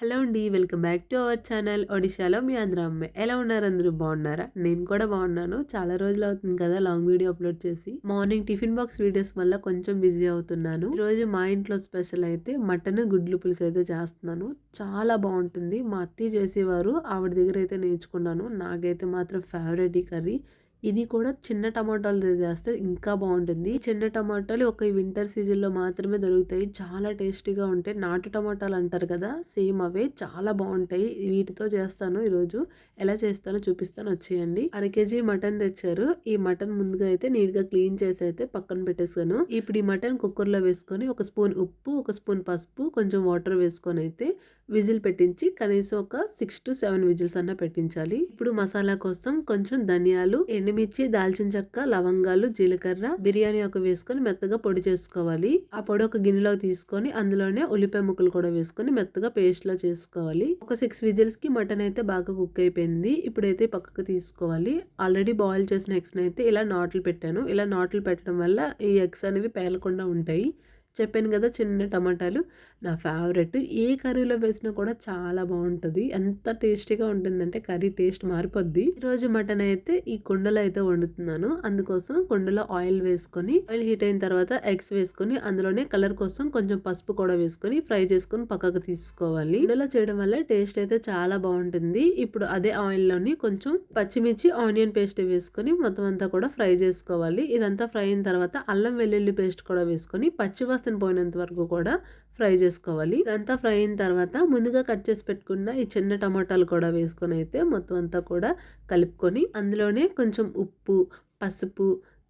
Hello అండి welcome back to our channel. ఒడిశాలో మీ ఆంధ్ర అమ్మాయి ఎలా ఉన్నారు అందరూ? బాగున్నారా? నేను కూడా బాగున్నాను. చాలా రోజులు అవుతుంది కదా లాంగ్ వీడియో అప్లోడ్ చేసి. మార్నింగ్ టిఫిన్ బాక్స్ వీడియోస్ వల్ల కొంచెం బిజీ అవుతున్నాను. ఈరోజు రోజు మా ఇంట్లో స్పెషల్ అయితే మటన్ గుడ్లు పులుసు అయితే చేస్తున్నాను. చాలా బాగుంటుంది. మా అత్తయ్య చేసేవారు. ఆవిడ దగ్గర అయితే నేర్చుకున్నాను. నాకైతే మాత్రం ఫేవరెట్ ఈ కర్రీ. ఇది కూడా చిన్న టమాటాలు చేస్తే ఇంకా బాగుంటుంది. చిన్న టమాటాలు ఒక వింటర్ సీజన్లో మాత్రమే దొరుకుతాయి. చాలా టేస్టీగా ఉంటాయి. నాటు టమాటాలు అంటారు కదా సేమ్ అవే చాలా బాగుంటాయి. వీటితో చేస్తాను ఈరోజు. ఎలా చేస్తానో చూపిస్తాను. వచ్చేయండి. అర కేజీ మటన్ తెచ్చారు. ఈ మటన్ ముందుగా అయితే నీట్గా క్లీన్ చేసి అయితే పక్కన పెట్టేసాను ఇప్పుడు ఈ మటన్ కుక్కర్లో వేసుకొని ఒక స్పూన్ ఉప్పు ఒక స్పూన్ పసుపు కొంచెం వాటర్ వేసుకొని అయితే విజిల్ పెట్టించి కనీసం ఒక సిక్స్ టు సెవెన్ విజిల్స్ అన్న పెట్టించాలి. ఇప్పుడు మసాలా కోసం కొంచెం ధనియాలు ఎండుమిర్చి దాల్చిన చెక్క లవంగాలు జీలకర్ర బిర్యానీ ఒక వేసుకొని మెత్తగా పొడి చేసుకోవాలి. ఆ పొడి ఒక గిన్నెలో తీసుకొని అందులోనే ఉల్లిపాయ ముక్కలు కూడా వేసుకొని మెత్తగా పేస్ట్ లా చేసుకోవాలి. ఒక సిక్స్ విజిల్స్కి మటన్ అయితే బాగా కుక్ అయిపోయింది. ఇప్పుడైతే పక్కకు తీసుకోవాలి. ఆల్రెడీ బాయిల్ చేసిన ఎగ్స్ అయితే ఇలా నాట్లు పెట్టాను. ఇలా నాట్లు పెట్టడం వల్ల ఈ ఎగ్స్ అనేవి పేలకుండా ఉంటాయి. చెప్పాను కదా చిన్న టమాటాలు. నా ఫేవరెట్. ఏ కర్రీలో వేసినా కూడా చాలా బాగుంటుంది. ఎంత టేస్టీగా ఉంటుందంటే కర్రీ టేస్ట్ మారిపోద్ది. ఈరోజు మటన్ అయితే ఈ కుండలో అయితే వండుతున్నాను. అందుకోసం కుండలో ఆయిల్ వేసుకొని ఆయిల్ హీట్ అయిన తర్వాత ఎగ్స్ వేసుకొని అందులోనే కలర్ కోసం కొంచెం పసుపు కూడా వేసుకొని ఫ్రై చేసుకొని పక్కకు తీసుకోవాలి. కుండలో చేయడం వల్ల టేస్ట్ అయితే చాలా బాగుంటుంది. ఇప్పుడు అదే ఆయిల్లోని కొంచెం పచ్చిమిర్చి ఆనియన్ పేస్ట్ వేసుకొని మొత్తం అంతా కూడా ఫ్రై చేసుకోవాలి. ఇదంతా ఫ్రై అయిన తర్వాత అల్లం వెల్లుల్లి పేస్ట్ కూడా వేసుకొని పచ్చివాసన వాసన పోయినంత వరకు కూడా ఫ్రై చేసుకోవాలి. ఇదంతా ఫ్రై అయిన తర్వాత ముందుగా కట్ చేసి పెట్టుకున్న ఈ చిన్న టమాటాలు కూడా వేసుకొని అయితే మొత్తం అంతా కూడా కలుపుకొని అందులోనే కొంచెం ఉప్పు పసుపు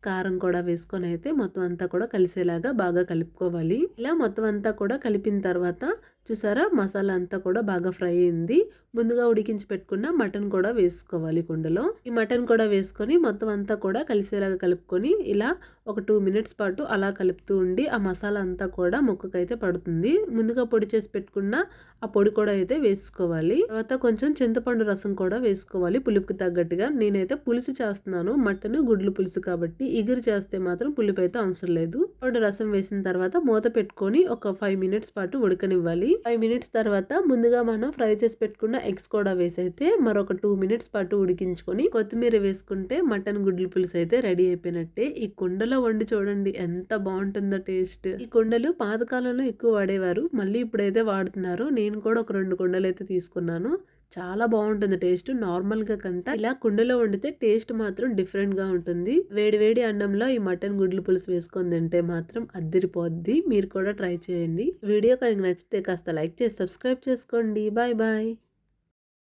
కారం కూడా వేసుకొని అయితే మొత్తం అంతా కూడా కలిసేలాగా బాగా కలుపుకోవాలి. ఇలా మొత్తం అంతా కూడా కలిపిన తర్వాత చూసారా మసాలా అంతా కూడా బాగా ఫ్రై అయింది. ముందుగా ఉడికించి పెట్టుకున్న మటన్ కూడా వేసుకోవాలి కుండలో. ఈ మటన్ కూడా వేసుకొని మొత్తం అంతా కూడా కలిసేలాగా కలుపుకొని ఇలా ఒక టూ మినిట్స్ పాటు అలా కలుపుతూ ఉండి ఆ మసాలా అంతా కూడా ముక్కకైతే పడుతుంది. ముందుగా పొడి చేసి పెట్టుకున్న ఆ పొడి కూడా అయితే వేసుకోవాలి. తర్వాత కొంచెం చింతపండు రసం కూడా వేసుకోవాలి. పులుపుకి తగ్గట్టుగా నేనైతే పులుసు చేస్తున్నాను. మటన్ గుడ్లు పులుసు కాబట్టి ఇగురు చేస్తే మాత్రం పులుపు అయితే అవసరం లేదు. పొడి రసం వేసిన తర్వాత మూత పెట్టుకొని ఒక ఫైవ్ మినిట్స్ పాటు ఉడకనివ్వాలి. ఫైవ్ మినిట్స్ తర్వాత ముందుగా మనం ఫ్రై చేసి పెట్టుకున్న ఎగ్స్ కూడా వేసైతే మరొక టూ మినిట్స్ పాటు ఉడికించుకొని కొత్తిమీర వేసుకుంటే మటన్ గుడ్లు పులుసు అయితే రెడీ అయిపోయినట్టే. ఈ కుండలో వండి చూడండి ఎంత బాగుంటుందో టేస్ట్. ఈ కుండలు పాతకాలంలో ఎక్కువ వాడేవారు మళ్ళీ ఇప్పుడైతే వాడుతున్నారు. నేను కూడా ఒక రెండు కుండలు అయితే తీసుకున్నాను. చాలా బాగుంటుంది టేస్ట్. నార్మల్గా కంట ఇలా కుండలో వండితే టేస్ట్ మాత్రం డిఫరెంట్గా ఉంటుంది. వేడి వేడి అన్నంలో ఈ మటన్ గుడ్లు పులుసు వేసుకొని తింటే మాత్రం అద్దరిపోద్ది. మీరు కూడా ట్రై చేయండి. వీడియో కనుక నచ్చితే కాస్త లైక్ చేసి సబ్స్క్రైబ్ చేసుకోండి. Bye bye.